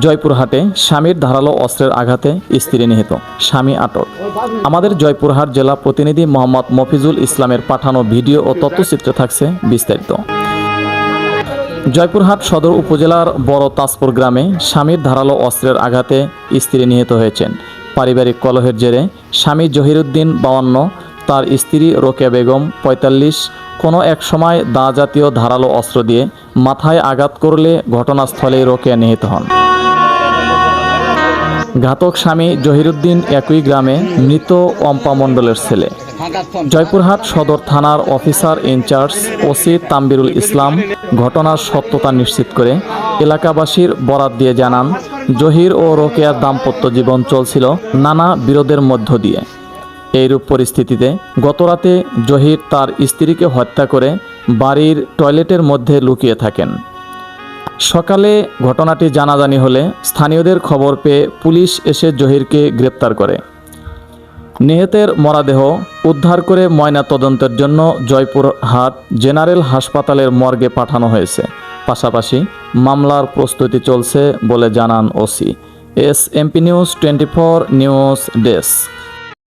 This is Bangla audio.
জয়পুরহাটে স্বামীর ধারালো অস্ত্রের আঘাতে স্ত্রী নিহত, স্বামী আটক। আমাদের জয়পুরহাট জেলা প্রতিনিধি মোহাম্মদ মফিজুল ইসলামের পাঠানো ভিডিও ও তথ্যচিত্রে থাকছে বিস্তারিত। জয়পুরহাট সদর উপজেলার বড় তাজপুর গ্রামে স্বামীর ধারালো অস্ত্রের আঘাতে স্ত্রী নিহত হয়েছেন। পারিবারিক কলহের জেরে স্বামী জহিরুদ্দিন বাউান্ন, তার স্ত্রী রোকেয়া বেগম পঁয়তাল্লিশ, কোনো এক সময় দা জাতীয় ধারালো অস্ত্র দিয়ে মাথায় আঘাত করলে ঘটনাস্থলেই রোকেয়া নিহত হন। ঘাতক স্বামী জহিরুদ্দিন একই গ্রামে মৃত অম্পা মণ্ডলের ছেলে। জয়পুরহাট সদর থানার officer in charge OC Tambirul Islam ঘটনার সত্যতা নিশ্চিত করে এলাকাবাসীর বরাত দিয়ে জানান, জহির ও রোকেয়ার দাম্পত্য জীবন চলছিল নানা বিরোধের মধ্য দিয়ে। এইরূপ পরিস্থিতিতে গতরাতে জহির তার স্ত্রীকে হত্যা করে বাড়ির টয়লেটের মধ্যে লুকিয়ে থাকেন। সকালে ঘটনাটি জানাজানি হলে স্থানীয়দের খবর পেয়ে পুলিশ এসে জহিরকে গ্রেপ্তার করে। নিহতের মরাদেহ উদ্ধার করে ময়না তদন্তের জন্য জয়পুরহাট জেনারেল হাসপাতালের মর্গে পাঠানো হয়েছে। পাশাপাশি মামলার প্রস্তুতি চলছে বলে জানান OC. S MP news twenty four news desk.